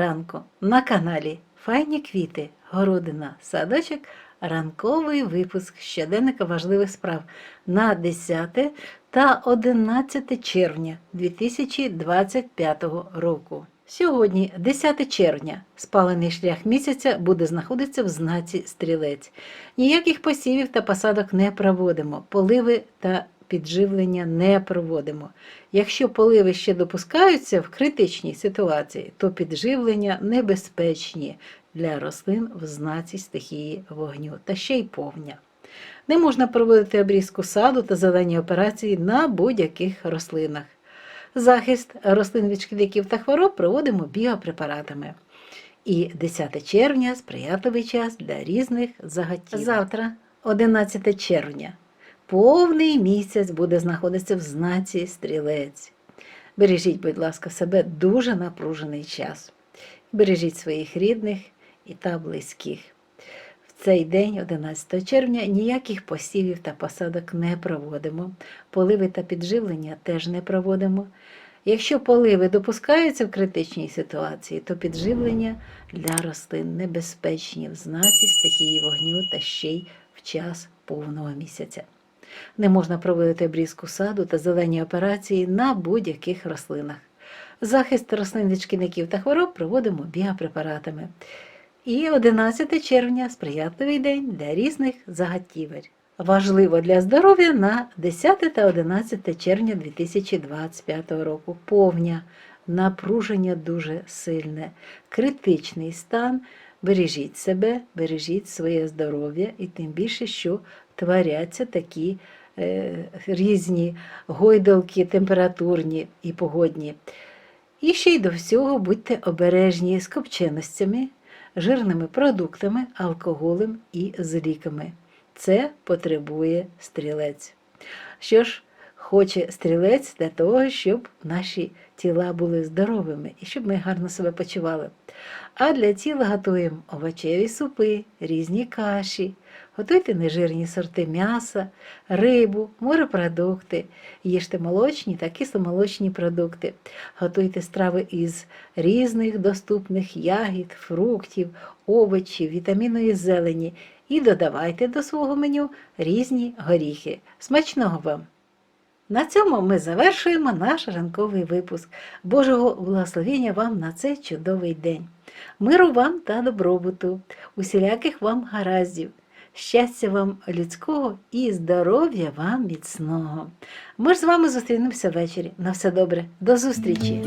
ранку на каналі Файні квіти, городина, садочок, ранковий випуск щоденника важливих справ на 10 та 11 червня 2025 року. Сьогодні, 10 червня, спалений шлях місяця буде знаходитися в знаці стрілець. Ніяких посівів та посадок не проводимо, поливи та підживлення не проводимо. Якщо поливи ще допускаються в критичній ситуації, то підживлення небезпечні для рослин в знаці стихії вогню та ще й повня. Не можна проводити обрізку саду та зелені операції на будь-яких рослинах. Захист рослин від шкідників та хвороб проводимо біопрепаратами. І 10 червня сприятливий час для різних заготів. Завтра, 11 червня, повний місяць буде знаходитися в знаці стрілець. Бережіть, будь ласка, себе дуже напружений час. Бережіть своїх рідних і та близьких. В цей день, 11 червня, ніяких посівів та посадок не проводимо. Поливи та підживлення теж не проводимо. Якщо поливи допускаються в критичній ситуації, то підживлення для рослин небезпечні в знаці стихії вогню та ще й в час повного місяця. Не можна проводити обрізку саду та зелені операції на будь-яких рослинах. Захист рослин від шкідників та хвороб проводимо біопрепаратами. І 11 червня сприятливий день для різних заготівель. Важливо для здоров'я на 10 та 11 червня 2025 року. Повня, напруження дуже сильне, критичний стан. Бережіть себе, бережіть своє здоров'я і тим більше, що творяться такі е, різні гойдалки, температурні і погодні. І ще й до всього будьте обережні з копченостями, жирними продуктами, алкоголем і з. Це потребує стрілець. Що ж, хоче стрілець для того, щоб наші тіла були здоровими і щоб ми гарно себе почували. А для тіла готуємо овочеві супи, різні каші, готуйте нежирні сорти м'яса, рибу, морепродукти, їжте молочні та кисломолочні продукти, готуйте страви із різних доступних ягід, фруктів, овочів, вітамінної зелені і додавайте до свого меню різні горіхи. Смачного вам! На цьому ми завершуємо наш ранковий випуск. Божого благословення вам на цей чудовий день. Миру вам та добробуту, усіляких вам гараздів, щастя вам людського і здоров'я вам міцного. Ми ж з вами зустрінемося ввечері. На все добре, до зустрічі!